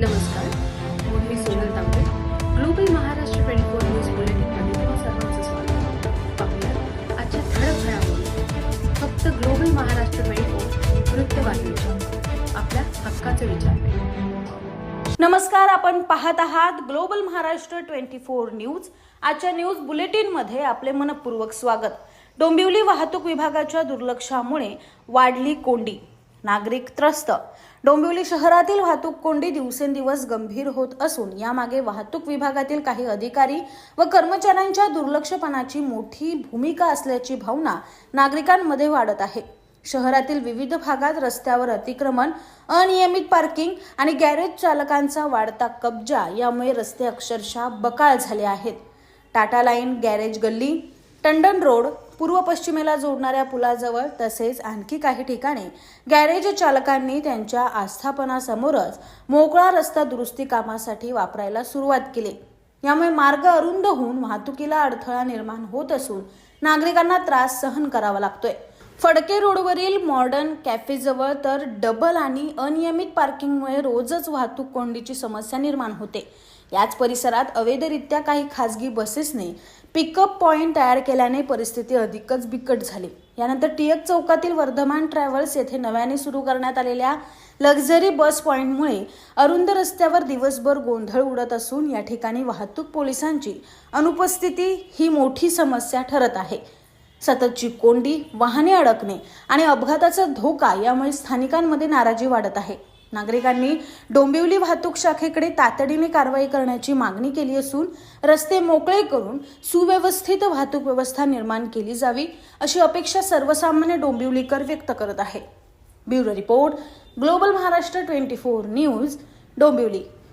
नमस्कार. मी Sonal Tambe. Global Maharashtra twenty four news बुलेटिनमध्ये तुम्हा सर्वांचं स्वागत पाहूया आजच्या ठळक घडामोडी. फक्त ग्लोबल महाराष्ट्र ट्वेंटी फोर वृत्तवाहिनीच्या. आपल्या हक्काचे विचार नमस्कार आपण पाहत आहात global Maharashtra twenty four news. आजच्या न्यूज बुलेटिनमध्ये आपले मनपूर्वक स्वागत. डोंबिवली वाहतूक विभागाच्या दुर्लक्षामुळे वाढली कोंडी. नागरिक त्रस्त. डोंबिवली शहरातील वाहतूक कोंडी दिवसेंदिवस गंभीर होत असून यामागे वाहतूक विभागातील काही अधिकारी व कर्मचाऱ्यांच्या दुर्लक्षपणाची मोठी भूमिका असल्याची भावना नागरिकांमध्ये वाढत आहे. शहरातील विविध भागात रस्त्यावर अतिक्रमण अनियमित पार्किंग आणि गॅरेज चालकांचा वाढता कब्जा यामुळे रस्ते अक्षरशः बकाळ झाले आहेत. टाटा लाईन गॅरेज गल्ली टंडन रोड पूर्व पश्चिमेला जोडणाऱ्या पुलाजवळ तसेच आणखी काही ठिकाणी गॅरेज चालकांनी त्यांच्या आस्थापनासमोरच मोकळा रस्ता दुरुस्ती कामासाठी वापरायला सुरुवात केली. यामुळे मार्ग अरुंद होऊन वाहतुकीला अडथळा निर्माण होत असून नागरिकांना त्रास सहन करावा लागतोय. फडके रोडवरील मॉडर्न कॅफेजवळ तर डबल आणि अनियमित पार्किंगमुळे रोजच वाहतूक कोंडीची समस्या निर्माण होते. याच परिसरात अवैधरित्या काही खासगी बसेसने पिकअप पॉईंट तयार केल्याने परिस्थिती अधिकच बिकट झाली. यानंतर टिळक चौकातील वर्धमान ट्रॅव्हल्स येथे नव्याने सुरू करण्यात आलेल्या लक्झरी बस पॉईंटमुळे अरुंद रस्त्यावर दिवसभर गोंधळ उडत असून या ठिकाणी वाहतूक पोलिसांची अनुपस्थिती ही मोठी समस्या ठरत आहे. सततची कोंडी वाहने अडकणे आणि अपघाताचा धोका यामुळे स्थानिकांमध्ये नाराजी वाढत आहे. नागरिकांनी डोंबिवली वाहतूक शाखेकडे तातडीने कारवाई करण्याची मागणी केली असून रस्ते मोकळे करून सुव्यवस्थित वाहतूक व्यवस्था निर्माण केली जावी अशी अपेक्षा सर्वसामान्य डोंबिवलीकर व्यक्त करत आहे. Bureau report global Maharashtra twenty four news Dombivli.